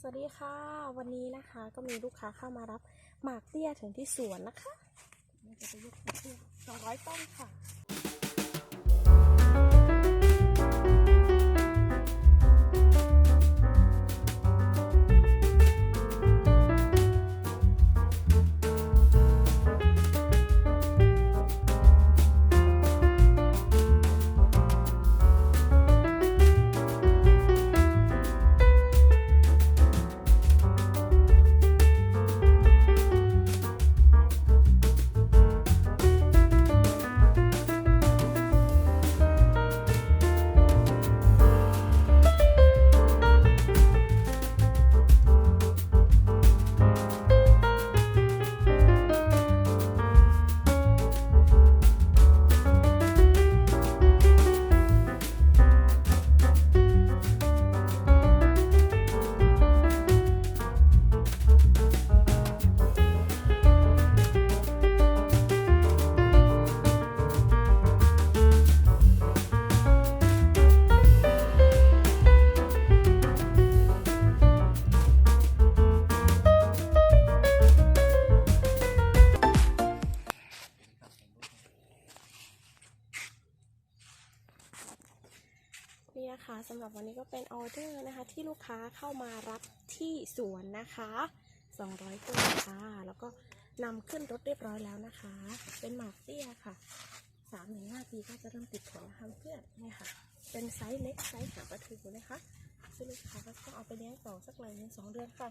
สวัสดีค่ะ วันนี้นะคะก็มีลูกค้าเข้ามารับหมากเตี้ยถึงที่สวนนะคะนี่จะไปยกเตี้ยสองร้อยต้นค่ะ นี่นะคะสำหรับวันนี้ก็เป็นออเดอร์นะคะ ที่ลูกค้าเข้ามารับที่สวนนะคะ 200ต้นค่ะ แล้วก็นำขึ้นรถเรียบร้อยแล้วนะคะ เป็นหมากเตี้ยค่ะ3ถึง5ปีก็จะเริ่มติดผลนะคะเพื่อนนี่ค่ะ เป็นไซส์เล็กไซส์หางปลาทูนะคะซึ่งลูกค้าก็ต้องเอาไปเลี้ยงต่อสักเลยหนึ่งสองเดือนค่ะ